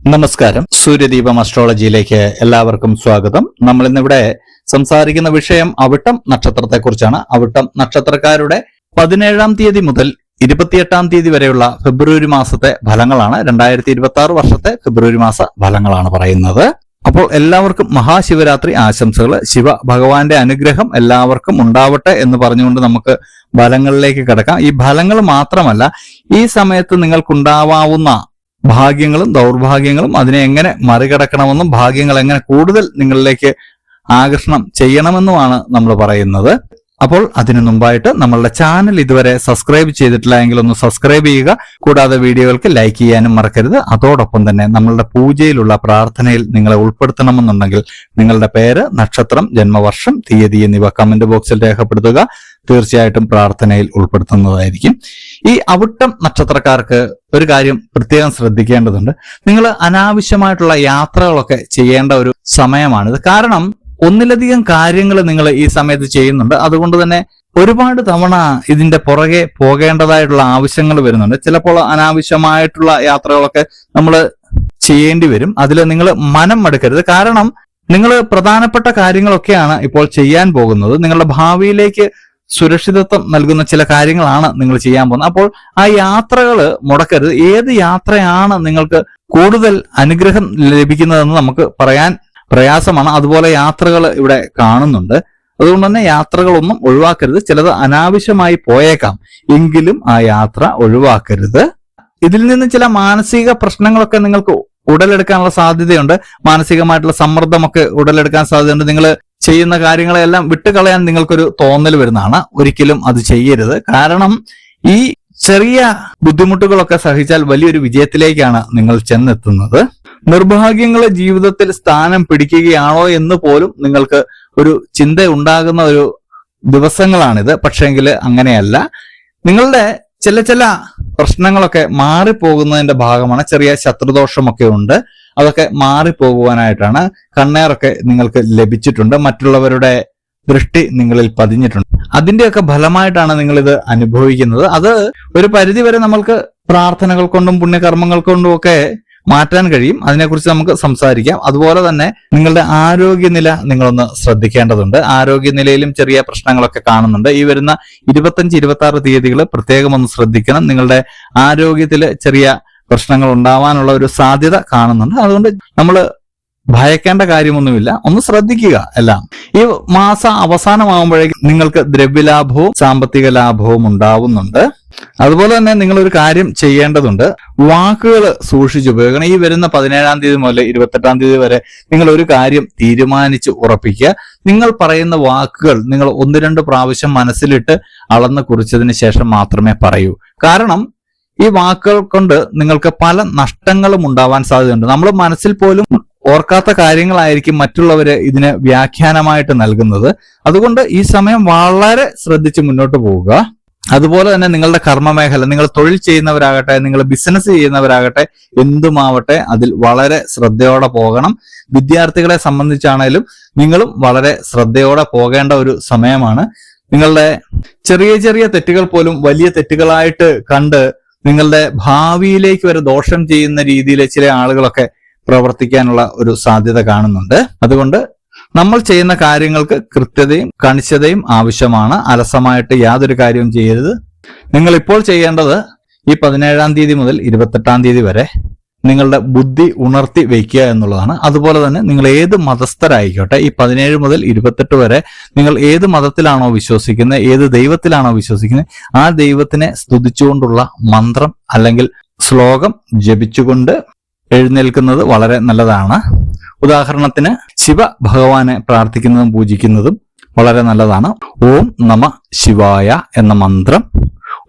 നമസ്കാരം. സൂര്യദീപം അസ്ട്രോളജിയിലേക്ക് എല്ലാവർക്കും സ്വാഗതം. നമ്മൾ ഇന്നിവിടെ സംസാരിക്കുന്ന വിഷയം അവിട്ടം നക്ഷത്രത്തെക്കുറിച്ചാണ്. അവിട്ടം നക്ഷത്രക്കാരുടെ പതിനേഴാം തീയതി മുതൽ ഇരുപത്തിയെട്ടാം തീയതി വരെയുള്ള ഫെബ്രുവരി മാസത്തെ ഫലങ്ങളാണ്. രണ്ടായിരത്തി ഇരുപത്തി ആറ് വർഷത്തെ ഫെബ്രുവരി മാസ ഫലങ്ങളാണ് പറയുന്നത്. അപ്പോൾ എല്ലാവർക്കും മഹാശിവരാത്രി ആശംസകൾ ശിവ ഭഗവാന്റെ അനുഗ്രഹം എല്ലാവർക്കും ഉണ്ടാവട്ടെ എന്ന് പറഞ്ഞുകൊണ്ട് നമുക്ക് ഫലങ്ങളിലേക്ക് കിടക്കാം. ഈ ഫലങ്ങൾ മാത്രമല്ല ഈ സമയത്ത് നിങ്ങൾക്കുണ്ടാവാവുന്ന ഭാഗ്യങ്ങളും ദൗർഭാഗ്യങ്ങളും അതിനെ എങ്ങനെ മറികടക്കണമെന്നും ഭാഗ്യങ്ങൾ എങ്ങനെ കൂടുതൽ നിങ്ങളിലേക്ക് ആകർഷണം ചെയ്യണമെന്നുമാണ് നമ്മൾ പറയുന്നത്. അപ്പോൾ അതിനു മുമ്പായിട്ട് നമ്മളുടെ ചാനൽ ഇതുവരെ സബ്സ്ക്രൈബ് ചെയ്തിട്ടില്ല എങ്കിൽ ഒന്ന് സബ്സ്ക്രൈബ് ചെയ്യുക. കൂടാതെ വീഡിയോകൾക്ക് ലൈക്ക് ചെയ്യാനും മറക്കരുത്. അതോടൊപ്പം തന്നെ നമ്മളുടെ പൂജയിലുള്ള പ്രാർത്ഥനയിൽ നിങ്ങളെ ഉൾപ്പെടുത്തണമെന്നുണ്ടെങ്കിൽ നിങ്ങളുടെ പേര് നക്ഷത്രം ജന്മവർഷം തീയതി എന്നിവ കമന്റ് ബോക്സിൽ രേഖപ്പെടുത്തുക. തീർച്ചയായിട്ടും പ്രാർത്ഥനയിൽ ഉൾപ്പെടുത്തുന്നതായിരിക്കും. ഈ അവിട്ടം നക്ഷത്രക്കാർക്ക് ഒരു കാര്യം പ്രത്യേകം ശ്രദ്ധിക്കേണ്ടതുണ്ട്. നിങ്ങൾ അനാവശ്യമായിട്ടുള്ള യാത്രകളൊക്കെ ചെയ്യേണ്ട ഒരു സമയമാണിത്. കാരണം ഒന്നിലധികം കാര്യങ്ങൾ നിങ്ങൾ ഈ സമയത്ത് ചെയ്യുന്നുണ്ട്. അതുകൊണ്ട് തന്നെ ഒരുപാട് തവണ ഇതിന്റെ പുറകെ പോകേണ്ടതായിട്ടുള്ള ആവശ്യങ്ങൾ വരുന്നുണ്ട്. ചിലപ്പോൾ അനാവശ്യമായിട്ടുള്ള യാത്രകളൊക്കെ നമ്മൾ ചെയ്യേണ്ടി വരും. അതിൽ നിങ്ങൾ മനം മടുക്കരുത് കാരണം നിങ്ങൾ പ്രധാനപ്പെട്ട കാര്യങ്ങളൊക്കെയാണ് ഇപ്പോൾ ചെയ്യാൻ പോകുന്നത്. നിങ്ങളുടെ ഭാവിയിലേക്ക് സുരക്ഷിതത്വം നൽകുന്ന ചില കാര്യങ്ങളാണ് നിങ്ങൾ ചെയ്യാൻ പോകുന്നത്. അപ്പോൾ ആ യാത്രകൾ മുടക്കരുത്. ഏത് യാത്രയാണ് നിങ്ങൾക്ക് കൂടുതൽ അനുഗ്രഹം ലഭിക്കുന്നതെന്ന് നമുക്ക് പറയാൻ പ്രയാസമാണ്. അതുപോലെ യാത്രകൾ ഇവിടെ കാണുന്നുണ്ട്. അതുകൊണ്ട് തന്നെ യാത്രകളൊന്നും ഒഴിവാക്കരുത്. ചിലത് അനാവശ്യമായി പോയേക്കാം. എങ്കിലും ആ യാത്ര ഒഴിവാക്കരുത്. ഇതിൽ നിന്ന് ചില മാനസിക പ്രശ്നങ്ങളൊക്കെ നിങ്ങൾക്ക് ഉടലെടുക്കാനുള്ള സാധ്യതയുണ്ട്. മാനസികമായിട്ടുള്ള സമ്മർദ്ദമൊക്കെ ഉടലെടുക്കാൻ സാധ്യതയുണ്ട്. നിങ്ങൾ ചെയ്യുന്ന കാര്യങ്ങളെല്ലാം വിട്ടുകളയാൻ നിങ്ങൾക്കൊരു തോന്നൽ വരുന്നതാണ്. ഒരിക്കലും അത് ചെയ്യരുത്. കാരണം ഈ ചെറിയ ബുദ്ധിമുട്ടുകളൊക്കെ സഹിച്ചാൽ വലിയൊരു വിജയത്തിലേക്കാണ് നിങ്ങൾ ചെന്നെത്തുന്നത്. നിർഭാഗ്യങ്ങൾ ജീവിതത്തിൽ സ്ഥാനം പിടിക്കുകയാണോ എന്ന് പോലും നിങ്ങൾക്ക് ഒരു ചിന്ത ഉണ്ടാകുന്ന ഒരു ദിവസങ്ങളാണിത്. പക്ഷേങ്കിൽ അങ്ങനെയല്ല. നിങ്ങളുടെ ചില ചില പ്രശ്നങ്ങളൊക്കെ മാറിപ്പോകുന്നതിന്റെ ഭാഗമാണ് ചെറിയ ശത്രുദോഷമൊക്കെ ഉണ്ട്. അതൊക്കെ മാറിപ്പോകുവാനായിട്ടാണ് കണ്ണേറൊക്കെ നിങ്ങൾക്ക് ലഭിച്ചിട്ടുണ്ട്. മറ്റുള്ളവരുടെ ദൃഷ്ടി നിങ്ങളിൽ പതിഞ്ഞിട്ടുണ്ട്. അതിന്റെയൊക്കെ ഫലമായിട്ടാണ് നിങ്ങൾ ഇത് അനുഭവിക്കുന്നത്. അത് ഒരു പരിധിവരെ നമ്മൾക്ക് പ്രാർത്ഥനകൾ കൊണ്ടും പുണ്യകർമ്മങ്ങൾ കൊണ്ടും ഒക്കെ മാറ്റാൻ കഴിയും. അതിനെക്കുറിച്ച് നമുക്ക് സംസാരിക്കാം. അതുപോലെ തന്നെ നിങ്ങളുടെ ആരോഗ്യനില നിങ്ങളൊന്ന് ശ്രദ്ധിക്കേണ്ടതുണ്ട്. ആരോഗ്യനിലയിലും ചെറിയ പ്രശ്നങ്ങളൊക്കെ കാണുന്നുണ്ട്. ഈ വരുന്ന ഇരുപത്തഞ്ച് ഇരുപത്തി ആറ് തീയതികൾ പ്രത്യേകം ഒന്ന് ശ്രദ്ധിക്കണം. നിങ്ങളുടെ ആരോഗ്യത്തിൽ ചെറിയ പ്രശ്നങ്ങൾ ഉണ്ടാവാനുള്ള ഒരു സാധ്യത കാണുന്നുണ്ട്. അതുകൊണ്ട് നമ്മൾ ഭയക്കേണ്ട കാര്യമൊന്നുമില്ല. ഒന്ന് ശ്രദ്ധിക്കുക എല്ലാം. ഈ മാസ അവസാനമാകുമ്പോഴേക്കും നിങ്ങൾക്ക് ദ്രവ്യലാഭവും സാമ്പത്തിക ലാഭവും ഉണ്ടാവുന്നുണ്ട്. അതുപോലെ തന്നെ നിങ്ങൾ ഒരു കാര്യം ചെയ്യേണ്ടതുണ്ട്. വാക്കുകൾ സൂക്ഷിച്ചുപയോഗിക്കണം ഈ വരുന്ന പതിനേഴാം തീയതി മുതൽ ഇരുപത്തെട്ടാം തീയതി വരെ നിങ്ങൾ ഒരു കാര്യം തീരുമാനിച്ച് ഉറപ്പിക്കുക. നിങ്ങൾ പറയുന്ന വാക്കുകൾ നിങ്ങൾ ഒന്ന് രണ്ട് പ്രാവശ്യം മനസ്സിലിട്ട് അളന്ന് കുറിച്ചതിന് ശേഷം മാത്രമേ പറയൂ. കാരണം ഈ വാക്കുകൾ കൊണ്ട് നിങ്ങൾക്ക് പല നഷ്ടങ്ങളും ഉണ്ടാവാൻ സാധ്യതയുണ്ട്. നമ്മൾ മനസ്സിൽ പോലും ഓർക്കാത്ത കാര്യങ്ങളായിരിക്കും മറ്റുള്ളവര് ഇതിന് വ്യാഖ്യാനമായിട്ട് നൽകുന്നത്. അതുകൊണ്ട് ഈ സമയം വളരെ ശ്രദ്ധിച്ച് മുന്നോട്ട് പോവുക. അതുപോലെ തന്നെ നിങ്ങളുടെ കർമ്മമേഖല നിങ്ങൾ തൊഴിൽ ചെയ്യുന്നവരാകട്ടെ നിങ്ങൾ ബിസിനസ് ചെയ്യുന്നവരാകട്ടെ എന്തുമാവട്ടെ അതിൽ വളരെ ശ്രദ്ധയോടെ പോകണം. വിദ്യാർത്ഥികളെ സംബന്ധിച്ചാണേലും നിങ്ങളും വളരെ ശ്രദ്ധയോടെ പോകേണ്ട ഒരു സമയമാണ്. നിങ്ങളുടെ ചെറിയ ചെറിയ തെറ്റുകൾ പോലും വലിയ തെറ്റുകളായിട്ട് കണ്ട് നിങ്ങളുടെ ഭാവിയിലേക്ക് വരെ ദോഷം ചെയ്യുന്ന രീതിയിലെ ചില ആളുകളൊക്കെ പ്രവർത്തിക്കാനുള്ള ഒരു സാധ്യത കാണുന്നുണ്ട്. അതുകൊണ്ട് നമ്മൾ ചെയ്യുന്ന കാര്യങ്ങൾക്ക് കൃത്യതയും കണിശതയും ആവശ്യമാണ്. അലസമായിട്ട് യാതൊരു കാര്യവും ചെയ്യരുത്. നിങ്ങൾ ഇപ്പോൾ ചെയ്യേണ്ടത് ഈ പതിനേഴാം തീയതി മുതൽ ഇരുപത്തെട്ടാം തീയതി വരെ നിങ്ങളുടെ ബുദ്ധി ഉണർത്തി വയ്ക്കുക എന്നുള്ളതാണ്. അതുപോലെ തന്നെ നിങ്ങൾ ഏത് മതസ്ഥരായിക്കോട്ടെ ഈ പതിനേഴ് മുതൽ ഇരുപത്തെട്ട് വരെ നിങ്ങൾ ഏത് മതത്തിലാണോ വിശ്വസിക്കുന്നത് ഏത് ദൈവത്തിലാണോ വിശ്വസിക്കുന്നത് ആ ദൈവത്തിനെ സ്തുതിച്ചുകൊണ്ടുള്ള മന്ത്രം അല്ലെങ്കിൽ ശ്ലോകം ജപിച്ചുകൊണ്ട് എഴുന്നേൽക്കുന്നത് വളരെ നല്ലതാണ്. ഉദാഹരണത്തിന് ശിവ ഭഗവാനെ പ്രാർത്ഥിക്കുന്നതും പൂജിക്കുന്നതും വളരെ നല്ലതാണ്. ഓം നമ ശിവായ എന്ന മന്ത്രം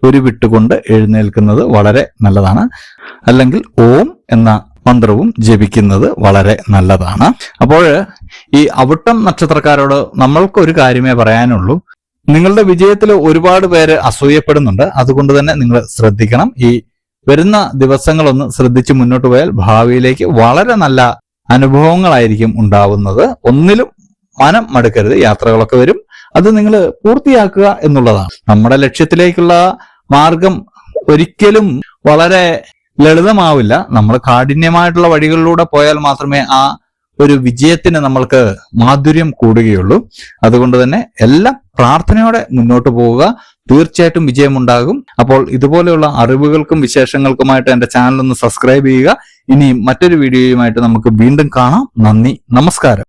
ഒരു വിട്ടുകൊണ്ട് എഴുന്നേൽക്കുന്നത് വളരെ നല്ലതാണ്. അല്ലെങ്കിൽ ഓം എന്ന മന്ത്രവും ജപിക്കുന്നത് വളരെ നല്ലതാണ്. അപ്പോൾ ഈ അവിട്ടം നക്ഷത്രക്കാരോട് നമ്മൾക്ക് ഒരു കാര്യമേ പറയാനുള്ളൂ. നിങ്ങളുടെ വിജയത്തിൽ ഒരുപാട് പേര് അസൂയപ്പെടുന്നുണ്ട്. അതുകൊണ്ട് തന്നെ നിങ്ങൾ ശ്രദ്ധിക്കണം. ഈ വരുന്ന ദിവസങ്ങളൊന്ന് ശ്രദ്ധിച്ച് മുന്നോട്ട് പോയാൽ ഭാവിയിലേക്ക് വളരെ നല്ല അനുഭവങ്ങളായിരിക്കും ഉണ്ടാവുന്നത്. ഒന്നിലും മനം മടുക്കരുത്. യാത്രകളൊക്കെ വരും. അത് നിങ്ങൾ പൂർത്തിയാക്കുക എന്നുള്ളതാണ്. നമ്മുടെ ലക്ഷ്യത്തിലേക്കുള്ള മാർഗം ഒരിക്കലും വളരെ ലളിതമാവില്ല. നമ്മൾ കാഠിന്യമായിട്ടുള്ള വഴികളിലൂടെ പോയാൽ മാത്രമേ ആ ഒരു വിജയത്തിന് നമ്മൾക്ക് മാധുര്യം കൂടുകയുള്ളൂ. അതുകൊണ്ട് തന്നെ എല്ലാം പ്രാർത്ഥനയോടെ മുന്നോട്ട് പോവുക. തീർച്ചയായിട്ടും വിജയമുണ്ടാകും. അപ്പോൾ ഇതുപോലെയുള്ള അറിവുകൾക്കും വിശേഷങ്ങൾക്കുമായിട്ട് എന്റെ ചാനൽ ഒന്ന് സബ്സ്ക്രൈബ് ചെയ്യുക. ഇനി മറ്റൊരു വീഡിയോയുമായിട്ട് നമുക്ക് വീണ്ടും കാണാം. നന്ദി. നമസ്കാരം.